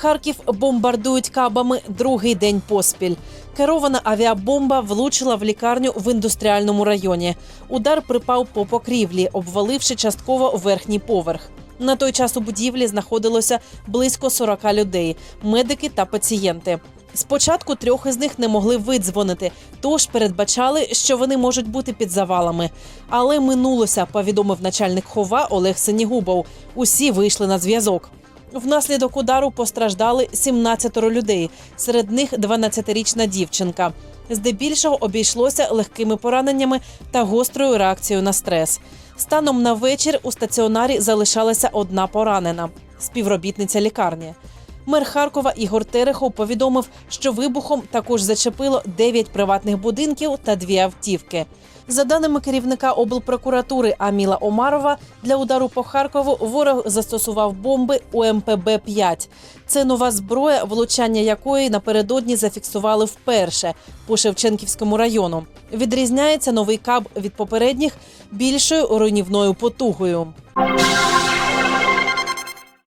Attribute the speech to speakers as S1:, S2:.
S1: Харків бомбардують кабами другий день поспіль. Керована авіабомба влучила в лікарню в індустріальному районі. Удар припав по покрівлі, обваливши частково верхній поверх. На той час у будівлі знаходилося близько 40 людей, медики та пацієнти. Спочатку трьох із них не могли видзвонити, тож передбачали, що вони можуть бути під завалами. Але минулося, повідомив начальник хова Олег Синігубов. Усі вийшли на зв'язок. Внаслідок удару постраждали 17 людей, серед них 12-річна дівчинка. Здебільшого обійшлося легкими пораненнями та гострою реакцією на стрес. Станом на вечір у стаціонарі залишалася одна поранена співробітниця лікарні. Мер Харкова Ігор Терехов повідомив, що вибухом також зачепило 9 приватних будинків та дві автівки. За даними керівника облпрокуратури Аміла Омарова, для удару по Харкову ворог застосував бомби УМПБ-5. Це нова зброя, влучання якої напередодні зафіксували вперше по Шевченківському району. Відрізняється новий каб від попередніх більшою руйнівною потугою.